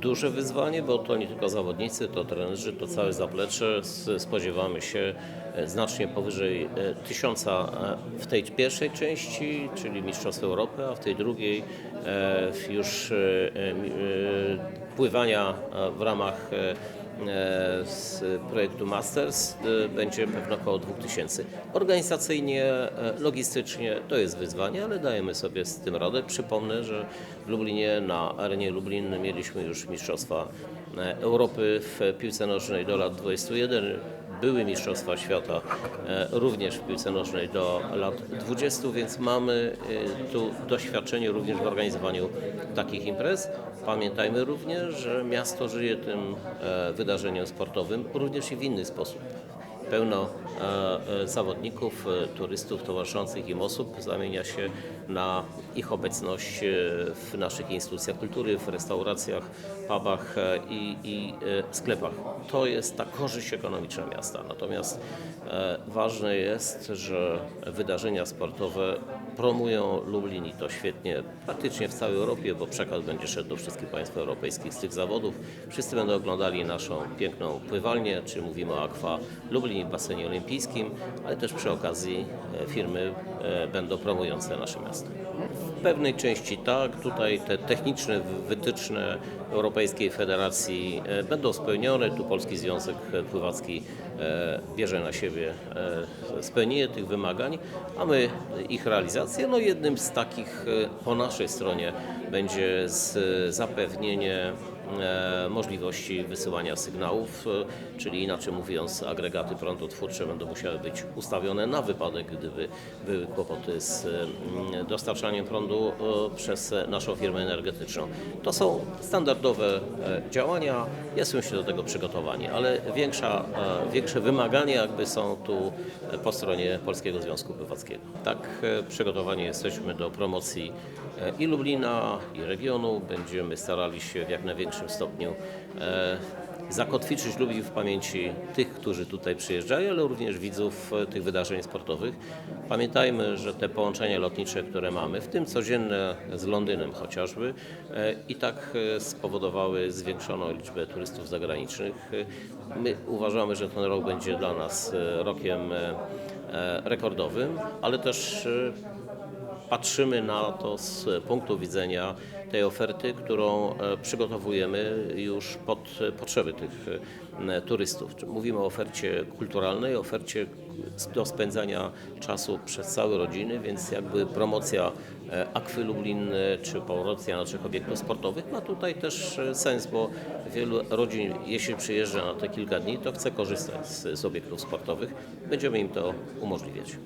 duże wyzwanie, bo to nie tylko zawodnicy, to trenerzy, to całe zaplecze. Spodziewamy się e, znacznie powyżej e, tysiąca e, w tej pierwszej części, czyli Mistrzostw Europy, a w tej drugiej już pływania w ramach z projektu Masters e, będzie pewno około 2000. Organizacyjnie, e, logistycznie to jest wyzwanie, ale dajemy sobie z tym radę. Przypomnę, że w Lublinie na arenie Lublin mieliśmy już Mistrzostwa e, Europy w piłce nożnej do lat 21. Były Mistrzostwa Świata e, również w piłce nożnej do lat 20, więc mamy e, tu doświadczenie również w organizowaniu takich imprez. Pamiętajmy również, że miasto żyje tym e, wydarzeniem sportowym również i w inny sposób. Pełno e, e, zawodników, e, turystów towarzyszących im osób zamienia się na ich obecność w naszych instytucjach kultury, w restauracjach, pubach i, i sklepach. To jest ta korzyść ekonomiczna miasta. Natomiast ważne jest, że wydarzenia sportowe promują Lublin i to świetnie praktycznie w całej Europie, bo przekaz będzie szedł do wszystkich państw europejskich z tych zawodów. Wszyscy będą oglądali naszą piękną pływalnię, czy mówimy o Aqua Lublin, basenie olimpijskim, ale też przy okazji e, firmy e, będą promujące nasze miasto. W pewnej części tak, tutaj te techniczne wytyczne Europejskiej Federacji e, będą spełnione. Tu Polski Związek Pływacki bierze na siebie spełnienie tych wymagań, a my ich realizację. No jednym z takich po naszej stronie będzie zapewnienie możliwości wysyłania sygnałów, e, czyli inaczej mówiąc agregaty prądotwórcze będą musiały być ustawione na wypadek, gdyby były kłopoty z mm, dostarczaniem prądu e, przez naszą firmę energetyczną. To są standardowe e, działania, jesteśmy do tego przygotowani, ale większa, e, większe wymagania jakby są tu e, po stronie Polskiego Związku Pływackiego. Tak e, przygotowani jesteśmy do promocji e, i Lublina, i regionu. Będziemy starali się w jak największym stopniu e, zakotwiczyć Lublin w pamięci tych, którzy tutaj przyjeżdżają, ale również widzów e, tych wydarzeń sportowych. Pamiętajmy, że te połączenia lotnicze, które mamy, w tym codzienne z Londynem chociażby, e, i tak spowodowały zwiększoną liczbę turystów zagranicznych. My uważamy, że ten rok będzie dla nas rokiem rekordowym, ale też patrzymy na to z punktu widzenia tej oferty, którą e, przygotowujemy już pod e, potrzeby tych e, turystów. Mówimy o ofercie kulturalnej, ofercie do spędzania czasu przez całe rodziny, więc jakby promocja Akwy Lublin czy promocja naszych obiektów sportowych ma tutaj też sens, bo wielu rodzin, jeśli przyjeżdża na te kilka dni, to chce korzystać z, z obiektów sportowych. Będziemy im to umożliwiać.